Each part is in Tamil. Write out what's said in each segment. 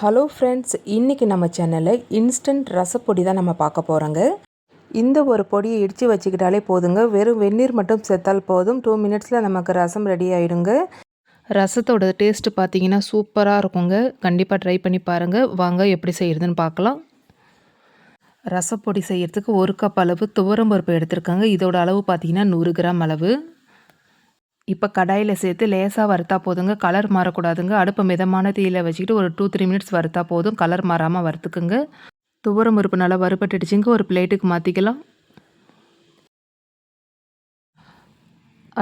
ஹலோ ஃப்ரெண்ட்ஸ் இன்றைக்கி நம்ம சேனலில் இன்ஸ்டன்ட் ரசப்பொடி தான் நம்ம பார்க்க போகிறோங்க இந்த ஒரு பொடியை இடித்து வச்சுக்கிட்டாலே போதுங்க. வெறும் வெந்நீர் மட்டும் சேர்த்தால் போதும். டூ மினிட்ஸில் நமக்கு ரசம் ரெடி ஆகிடுங்க ரசத்தோட டேஸ்ட்டு பார்த்தீங்கன்னா சூப்பராக இருக்குங்க. கண்டிப்பாக ட்ரை பண்ணி பாருங்கள் வாங்க எப்படி செய்கிறதுன்னு பார்க்கலாம். ரசப்பொடி செய்கிறதுக்கு ஒரு கப் அளவு துவரம் பருப்பு எடுத்திருக்காங்க. இதோட அளவு பார்த்தீங்கன்னா நூறு கிராம் அளவு. இப்போ கடாயில் சேர்த்து லேசாக வறுத்தா போதுங்க. கலர் மாறக்கூடாதுங்க. அடுப்பு மிதமான தீயில் வச்சுக்கிட்டு ஒரு டூ த்ரீ மினிட்ஸ் வறுத்தா போதும். கலர் மாறாமல் வறுத்துக்குங்க. துவரம் பருப்பு நல்லா வறுபட்டுடுச்சுங்க. ஒரு பிளேட்டுக்கு மாற்றிக்கலாம்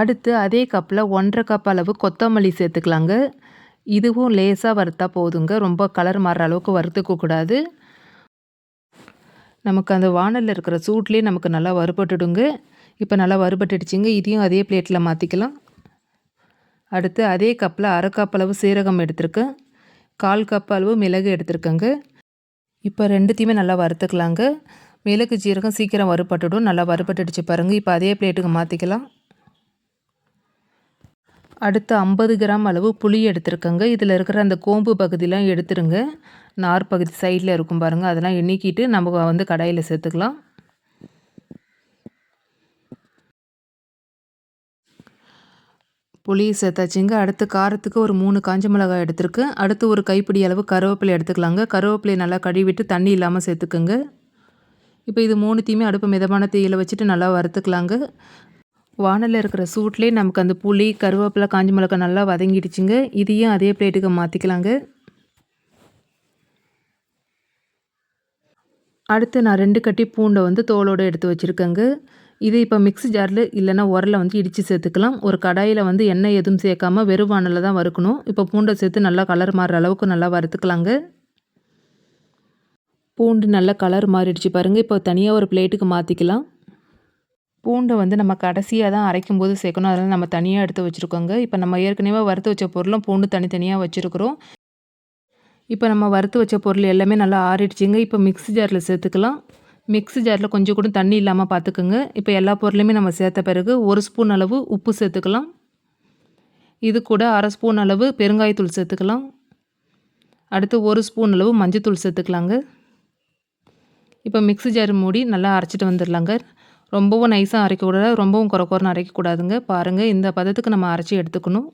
அடுத்து அதே கப்பில் ஒன்றரை கப் அளவு கொத்தமல்லி சேர்த்துக்கலாங்க. இதுவும் லேசாக வறுத்தா போதுங்க. ரொம்ப கலர் மாறுற அளவுக்கு வறுத்துக்கக்கூடாது நமக்கு அந்த வானலில் இருக்கிற சூட்லேயே நமக்கு நல்லா வறுபட்டுடுங்க. இப்போ நல்லா வறுபட்டுடுச்சிங்க. இதையும் அதே பிளேட்டில் மாற்றிக்கலாம் அடுத்து அதே கப்பில் அரை கப் அளவு சீரகம் எடுத்திருக்கேன் கால் கப் அளவு மிளகு எடுத்திருக்கேங்க. இப்போ ரெண்டுத்தையுமே நல்லா வறுத்துக்கலாங்க. மிளகு ஜீரகம் சீக்கிரம் வறுபட்டுடும். நல்லா வறுபட்டுடுச்சு பாருங்கள் இப்போ அதே பிளேட்டுக்கு மாற்றிக்கலாம் அடுத்து ஐம்பது கிராம் அளவு புளி எடுத்துருக்கேங்க. இதில் இருக்கிற அந்த கோம்பு பகுதியெலாம் எடுத்துருங்க. நார் பகுதி சைடில் இருக்கும் பாருங்கள் அதெல்லாம் எண்ணிக்கிட்டு நம்ம வந்து கடாயில் சேர்த்துக்கலாம். புளி சேர்த்தாச்சுங்க அடுத்து காரத்துக்கு ஒரு மூணு காஞ்ச மிளகாய் எடுத்துருக்கு. அடுத்து ஒரு கைப்பிடி அளவு கருவேப்பிலை எடுத்துக்கலாங்க. கருவேப்பிலையை நல்லா கழுவிட்டு தண்ணி இல்லாமல் சேர்த்துக்குங்க. இப்போ இது மூணுத்தையுமே அடுப்பு மிதமான தீயில் வச்சுட்டு நல்லா வறுத்துக்கலாங்க. வானலில் இருக்கிற சூட்லேயே நமக்கு அந்த புளி கருவேப்பிலை காஞ்ச மிளகாய் நல்லா வதங்கிடுச்சுங்க. இதையும் அதே பிளேட்டுக்கு மாற்றிக்கலாங்க அடுத்து நான் ரெண்டு கட்டி பூண்டை வந்து தோலோடு எடுத்து வச்சுருக்கேங்க. இது இப்போ மிக்ஸி ஜாரில் இல்லைனா உரலை வந்து இடித்து சேர்த்துக்கலாம். ஒரு கடாயில் வந்து எண்ணெய் எதுவும் சேர்க்காம வெறும் வானலில் தான் வறுக்கணும். இப்போ பூண்டை சேர்த்து நல்லா கலர் மாறுற அளவுக்கு நல்லா வறுத்துக்கலாங்க. பூண்டு நல்லா கலர் மாறிடுச்சு பாருங்கள் இப்போ தனியாக ஒரு பிளேட்டுக்கு மாற்றிக்கலாம் பூண்டை வந்து நம்ம கடைசியாக தான் அரைக்கும் போது சேர்க்கணும். அதனால் நம்ம தனியாக எடுத்து வச்சுருக்கோங்க. இப்போ நம்ம ஏற்கனவே வறுத்து வச்ச பொருளும் பூண்டு தனித்தனியாக வச்சுருக்குறோம். இப்போ நம்ம வறுத்து வச்ச பொருள் எல்லாமே நல்லா ஆறிடுச்சிங்க. இப்போ மிக்ஸி ஜாரில் சேர்த்துக்கலாம். மிக்ஸி ஜாரில் கொஞ்சம் கூட தண்ணி இல்லாமல் பார்த்துக்குங்க இப்போ எல்லா பொருளையுமே நம்ம சேர்த்த பிறகு ஒரு ஸ்பூன் அளவு உப்பு சேர்த்துக்கலாம். இது கூட அரை ஸ்பூன் அளவு பெருங்காயத்தூள் சேர்த்துக்கலாம். அடுத்து ஒரு ஸ்பூன் அளவு மஞ்சத்தூள் சேர்த்துக்கலாங்க. இப்போ மிக்ஸி ஜார் மூடி நல்லா அரைச்சிட்டு வந்துடலாங்க ரொம்பவும் நைஸாக அரைக்கக்கூடாது ரொம்பவும் குறை குறைன்னு அரைக்கக்கூடாதுங்க. பாருங்கள் இந்த பதத்துக்கு நம்ம அரைச்சி எடுத்துக்கணும்.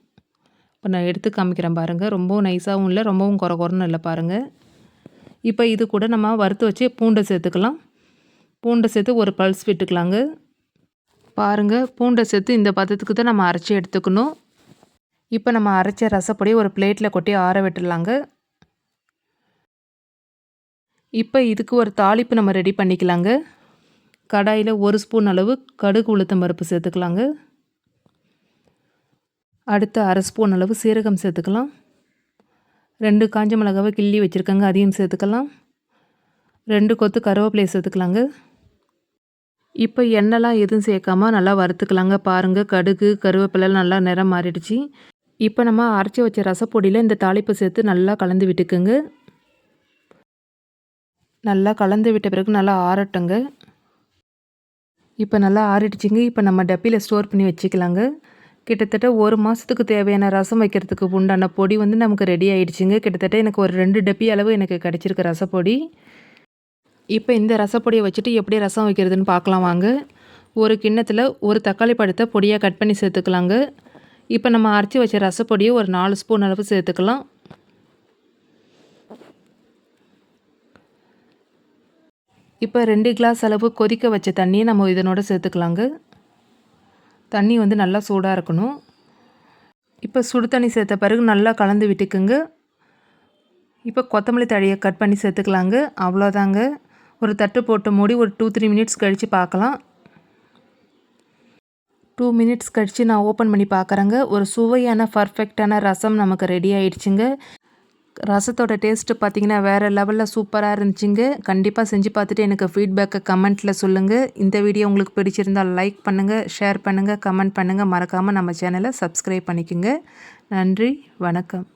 இப்போ நான் எடுத்து காமிக்கிறேன் பாருங்கள் ரொம்பவும் நைஸாகவும் இல்லை ரொம்பவும் குறை குறைன்னு இல்லை பாருங்கள் இப்போ இது கூட நம்ம வறுத்து வச்சு பூண்டை சேர்த்துக்கலாம். பூண்டை சேர்த்து ஒரு பல்ஸ் விட்டுக்கலாங்க. பாருங்கள் பூண்டை சேர்த்து இந்த பதத்துக்கு தான் நம்ம அரைச்சி எடுத்துக்கணும். இப்போ நம்ம அரைச்ச ரசப்பொடி ஒரு பிளேட்டில் கொட்டி ஆற விட்டுடலாங்க. இப்போ இதுக்கு ஒரு தாளிப்பு நம்ம ரெடி பண்ணிக்கலாங்க. கடாயில் ஒரு ஸ்பூன் அளவு கடுகு உளுத்தம் பருப்பு சேர்த்துக்கலாங்க. அடுத்து அரை ஸ்பூன் அளவு சீரகம் சேர்த்துக்கலாம். ரெண்டு காஞ்ச மிளகாவை கிள்ளி வச்சுருக்கேங்க அதையும் சேர்த்துக்கலாம். ரெண்டு கொத்து கருவேப்பிலையை சேர்த்துக்கலாங்க. இப்போ எண்ணெய்லாம் எதுவும் சேர்க்காம நல்லா வறுத்துக்கலாங்க. பாருங்கள் கடுகு கருவேப்பிலை நல்லா நிறம் மாறிடுச்சு. இப்போ நம்ம அரைச்சி வச்ச ரசப்பொடியில் இந்த தாளிப்பு சேர்த்து நல்லா கலந்து விட்டுக்குங்க. நல்லா கலந்து விட்ட பிறகு நல்லா ஆறட்டுங்க. இப்போ நல்லா ஆறிடுச்சிங்க. இப்போ நம்ம டப்பியில் ஸ்டோர் பண்ணி வச்சுக்கலாங்க. கிட்டத்தட்ட ஒரு மாதத்துக்கு தேவையான ரசம் வைக்கிறதுக்கு உண்டான பொடி வந்து நமக்கு ரெடி ஆகிடுச்சிங்க கிட்டத்தட்ட எனக்கு ஒரு ரெண்டு டப்பி அளவு எனக்கு கிடச்சிருக்கு ரசப்பொடி. இப்போ இந்த ரசப்பொடியை வச்சுட்டு எப்படி ரசம் வைக்கிறதுன்னு பார்க்கலாம் வாங்க. ஒரு கிண்ணத்தில் ஒரு தக்காளி பழத்தை பொடியாக கட் பண்ணி சேர்த்துக்கலாங்க. இப்போ நம்ம அரைச்சி வச்ச ரசப்பொடியை ஒரு நாலு ஸ்பூன் அளவு சேர்த்துக்கலாம். இப்போ ரெண்டு கிளாஸ் அளவு கொதிக்க வச்ச தண்ணியை நம்ம இதனோட சேர்த்துக்கலாங்க. தண்ணி வந்து நல்லா சூடாக இருக்கணும். இப்போ சுடு தண்ணி சேர்த்த பிறகு நல்லா கலந்து விட்டுக்குங்க. இப்போ கொத்தமல்லி தழையை கட் பண்ணி சேர்த்துக்கலாங்க. அவ்வளோதாங்க ஒரு தட்டு போட்டு மூடி ஒரு டூ த்ரீ மினிட்ஸ் கழித்து பார்க்கலாம். டூ மினிட்ஸ் கழித்து நான் ஓப்பன் பண்ணி பார்க்குறேங்க. ஒரு சுவையான பர்ஃபெக்டான ரசம் நமக்கு ரெடி ஆகிடுச்சிங்க ரசத்தோட டேஸ்ட்டு பார்த்தீங்கன்னா வேறு லெவலில் சூப்பராக இருந்துச்சுங்க. கண்டிப்பாக செஞ்சு பார்த்துட்டு எனக்கு ஃபீட்பேக்கை கமெண்ட்டில் சொல்லுங்கள் இந்த வீடியோ உங்களுக்கு பிடிச்சிருந்தால் லைக் பண்ணுங்கள் ஷேர் பண்ணுங்கள் கமெண்ட் பண்ணுங்கள் மறக்காமல் நம்ம சேனலை சப்ஸ்கிரைப் பண்ணிக்கோங்க. நன்றி வணக்கம்.